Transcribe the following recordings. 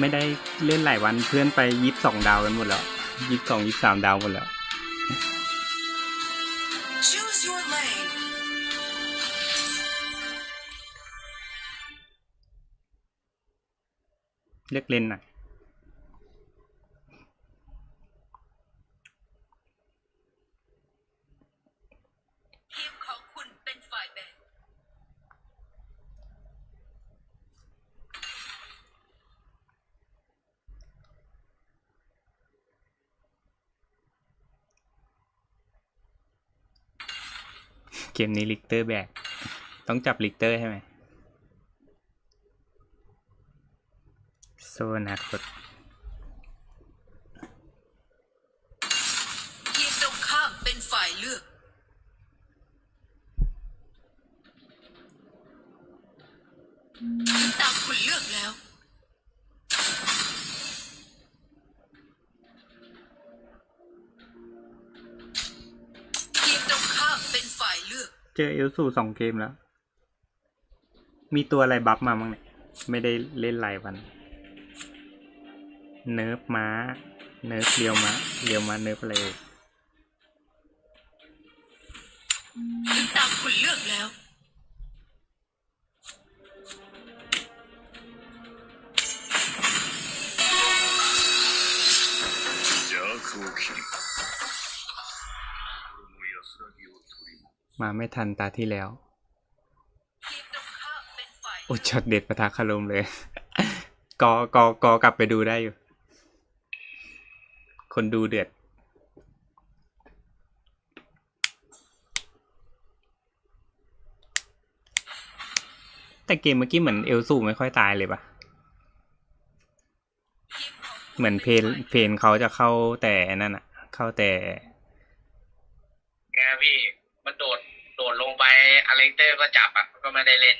ไม่ได้เล่นหลายวันเพื่อนไปยิบสองดาวกันหมดแล้วยิบสองยิบสามดาวหมดแล้ว Choose your lane. เลือกเล่นหน่อย ทีมของคุณเป็นฝ่ายแบ่ง เกมนี้ลิกเตอร์แบก ต้องจับลิกเตอร์ใช่ไหมโซนาคตทีมตรงข้ามเป็นฝ่ายเลือก ตามคุณเลือกแล้ว เจอเอลสูสองเกมแล้ว มีตัวอะไรบัฟมาบ้างเนี่ย ไม่ได้เล่นหลายวัน เนิร์ฟม้า เนิร์ฟเรียวม้าเรียวม้าเนิร์ฟอะไรตามคุณเลือกแล้ว มาไม่ทันตาที่แล้วทีมตรงข้ามเป็นฝ่ายโอ้ช็อตเด็ดประทะคารมเลย กอกอกอกลับไปดูได้อยู่ คนดูเดือดแต่เกมเมื่อกี้เหมือนเอลสูไม่ค่อยตายเลยปะเหมือนเพนเพนเขาจะเข้าแต่นั่นอะเข้าแต่ไงพี่ มันโดดโดดลงไป อเล็กเตอร์ก็จับอะก็ไม่ได้เล่น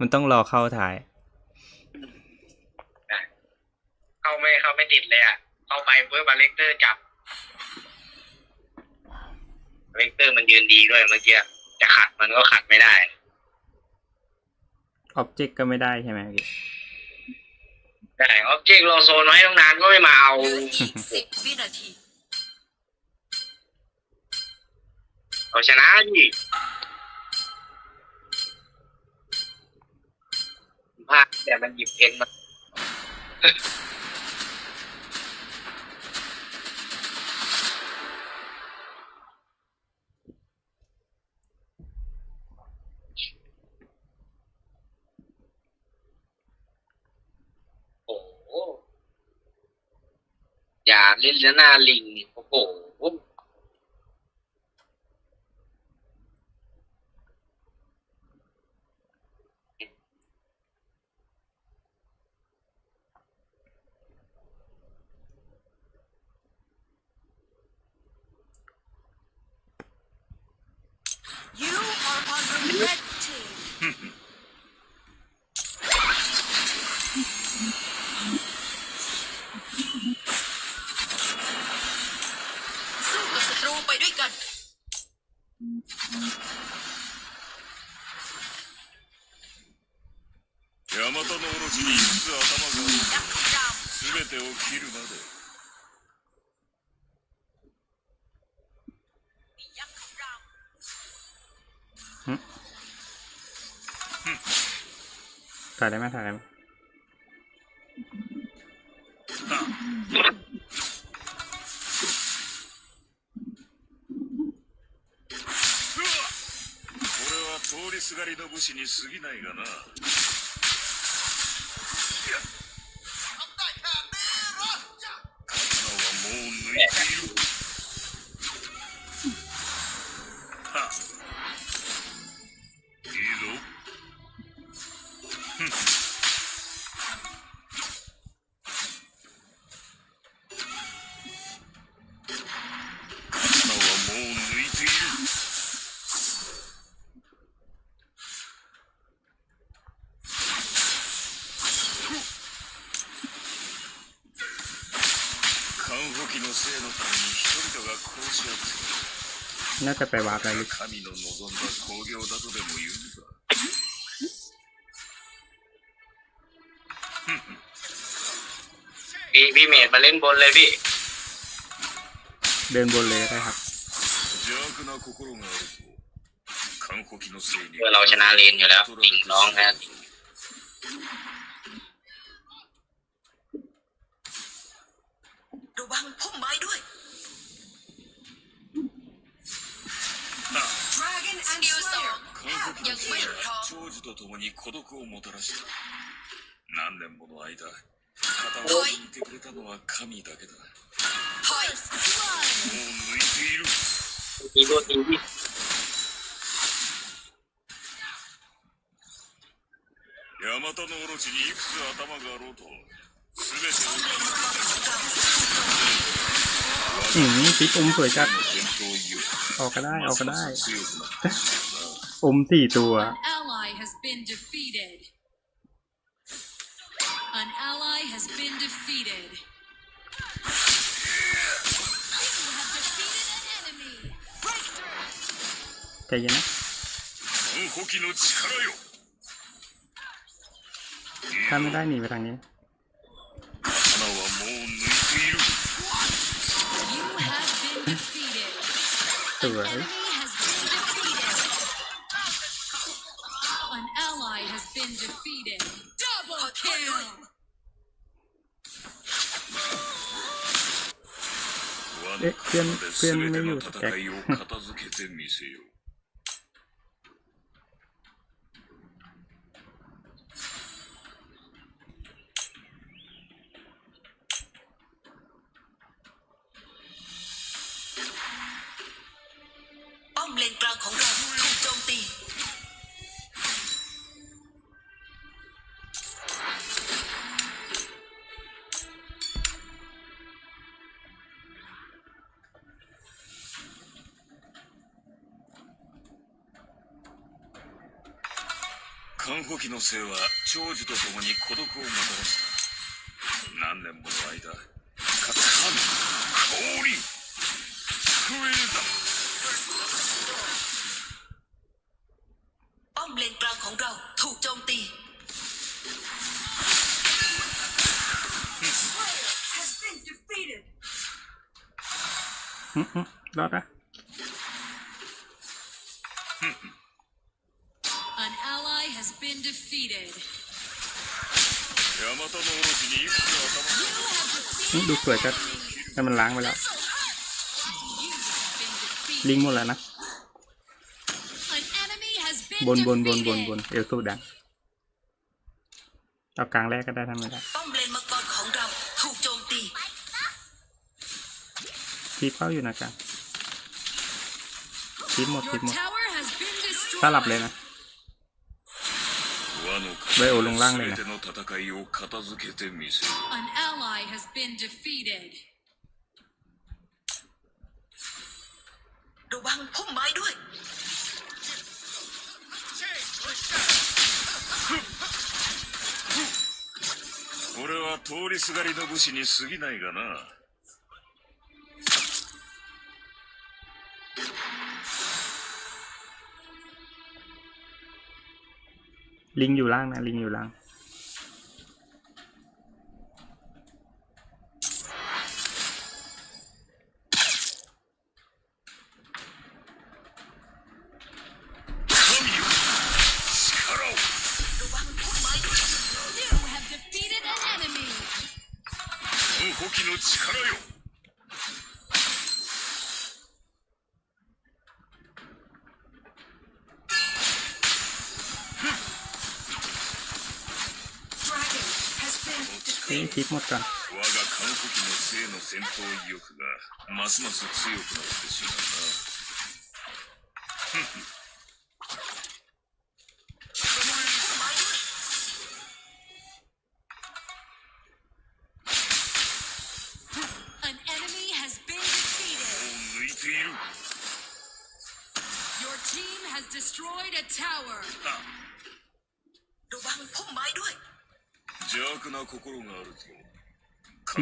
มันต้องรอเข้าถ่าย เข้าไม่เข้าไม่ติดเลยอะ เข้าไปเพื่ออเล็กเตอร์จับอเล็กเตอร์มันยืนดีด้วยเมื่อกี้จะขัดมันก็ขัดไม่ได้ออบเจกต์ก็ไม่ได้ใช่ไหมพี่แต่ออบเจกต์รอโซนไว้ตั้งนานก็ไม่มาเอาเหลืออีกสิบวินาที เอาชนะดิพลาดแต่มันหยิบเพนมาโอ้อย่าเล่นแล้วหน้าลิงโอ้โห ヤマ。Hmm? ถ่ายได้ไหมถ่ายได้ไหม これは通りすがりの武士に過ぎないがな刀はもう抜いている る。 看護機のせいのために人々が殺し合っている น่าจะไปวาร์ปแล้วหรือ 神の望んだ興行だとでも言うのかふん พี่พี่เมดมาเล่นบนเลยพี่ เดินบนเลยก็ได้ครับ 邪悪な心があると韓国のせいに เพื่อเราชนะเลนอยู่แล้วติ่งน้องนะ ระวังพุ่มไม้ด้วย Dragon and Slayer 韓国の兵は長寿と共に孤独をもたらした何年もの間肩を抜いてくれたのは神だけだも ถอย う抜いている มีตัวจริงพี่ ヤマタのオロチにいくつ頭があろうと全てを อืมปิดอมสวยจัดออกก็ได้ออกก็ได้ อมสี่ตัว An ally has been defeated. You have defeated an enemy. Breakthrough. ใจเย็นนะถ้าไม่ได้หนีไปทางนี้ the road. An ally has been defeated. Double kill! え、クエン、クエンの言うことか。 ของเราถูกโจมตี 看護機の生は長寿と共に孤独をもたらした何年もの間か神降臨救えだ รอดปะดูสวยจัดแต่มันล้างไปแล้ว ลิงหมดแล้วนะ บนบนบนบนบนเอลสูดังเอากลางแรกก็ได้ทำไม่ได้ป้อมเลนมังกรของเราถูกโจมตีทีเป้าอยู่นะกลาง ทีหมดที Your หมด tower has been สลับเลย destroyed. นะ 和のレオロンランレイな全ての戦いを片付けてみせよ An ally has been defeated. ระวังพุ่มไม้ด้วย 俺は通りすがりの武士に過ぎないがな ลิงอยู่ล่างนะลิงอยู่ล่าง 神よ力を ระวังพุ่มไม้ด้วย You have defeated an enemy. 本補機の力よ 聞いて我が韓国の性の戦闘意欲がますます強くなってしまうな。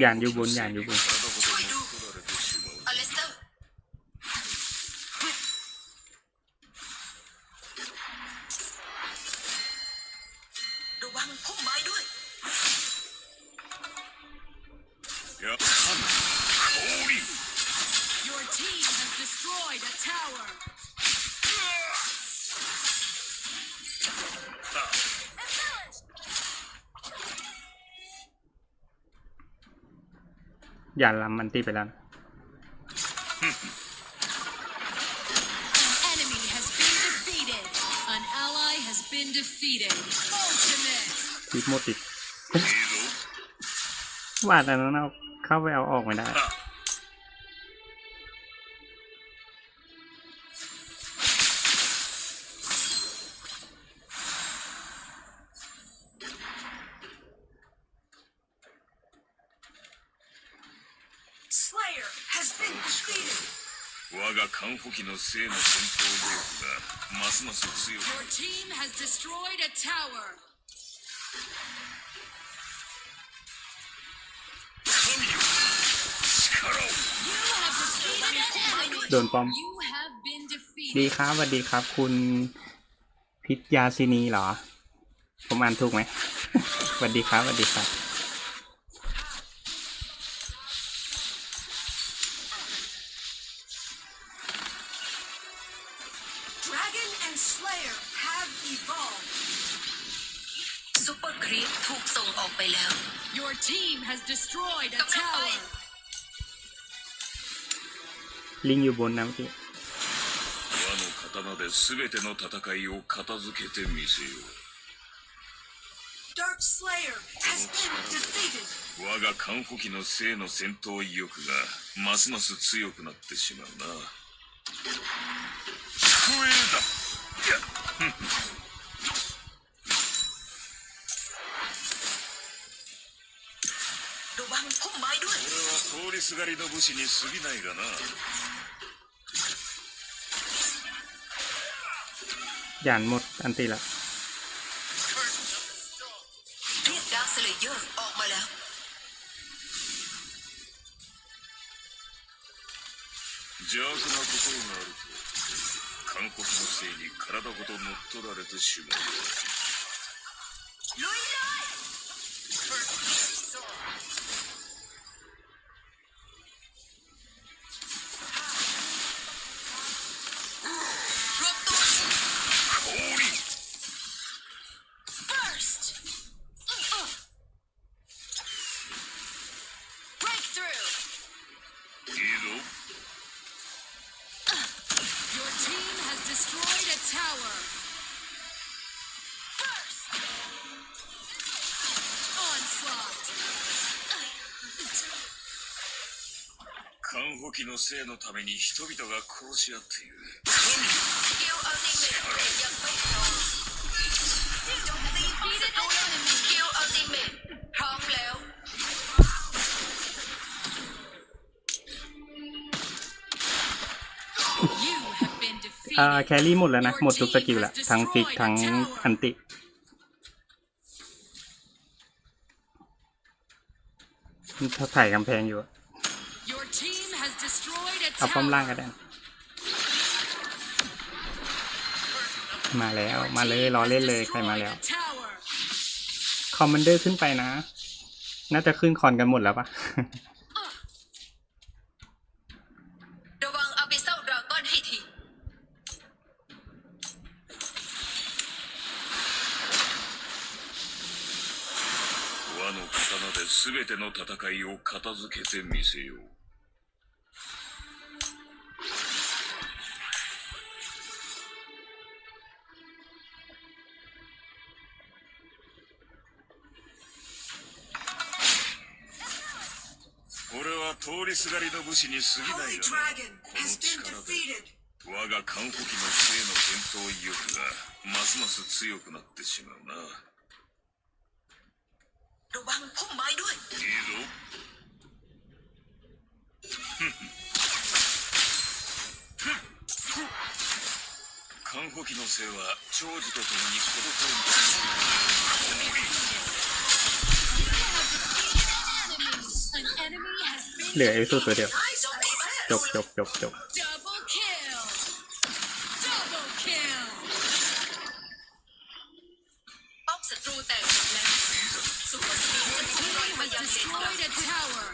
ยานอยู่บนยานอยู่บน อย่านลำมันตีไปแล้ว ติดหมติดวาดอันนั้นเอาเข้าไปเอาออกไม่ได้ 古希の聖な戦闘力がますます強く Your team has destroyed a tower 神よ力を You have defeated an enemy โดนปลอม You have been ดี defeated ครับสวัสดีครับ คุณพิทยาซินีเหรอ ผมอ่านถูกไหม สวัสดีครับสวัสดีครับ Dragon and Slayer have evolved. ซุปเปอร์ครีปถูกส่งออกไปแล้ว Your team has destroyed a Come on, tower. boy. ลิงอยู่บนนะเมื่อกี้ 和の刀で全ての戦いを片付けてみせよ Dark Slayer has been defeated. う我がカンホキの生の戦闘意欲がますます強くなってしまうな すがりの武士に過ぎないがな หยานหมดอันตีละ เรียกดาวสเลเยอร์ออกมาแล้ว 邪悪な心があると韓国のせいに体ごと乗っ取られてしまう ンホキのせいのために人々が殺し合っている อ่า defeated. แครี่หมดแล้วนะ หมดทุกสกิลละทั้งฟิกทั้งอันติ ถ้าถ่ายกำแพงอยู่อะ Your team has destroyed a เอาป้อมล่าง tower. ก็ได้ มาแล้วมาเลยรอเล่นเลยใครมาแล้ว Destroyed a tower. คอมมานเดอร์ขึ้นไปนะ น่าจะขึ้นคอนกันหมดแล้วปะระ の刀で全ての戦いを片付けてみせよう。俺は通りすがりの武士に過ぎないがこの.我が韓国の生の戦闘意欲がますます強くなってしまうな ระวังพุ่มไม้ด้วย いいぞ韓国の生は長寿とともに孤独を An enemy has been เหลือเอซูตัวเดียว โจมตีป้อมศัต จ รู บจ แล้ว บจบจบ ศัตรูแตกหมดแล้วซุปเปอร์ครีปจะพุ่งลอยมา Has ยังเลนกลาง destroyed a tower.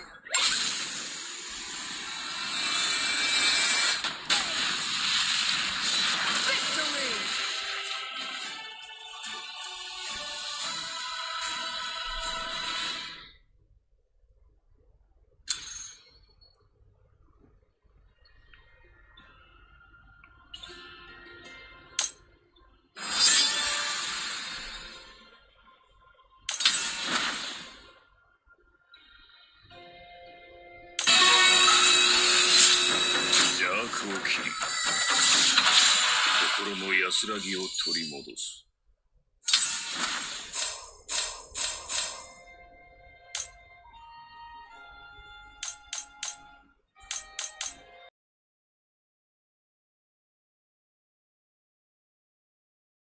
安らぎを取り戻す。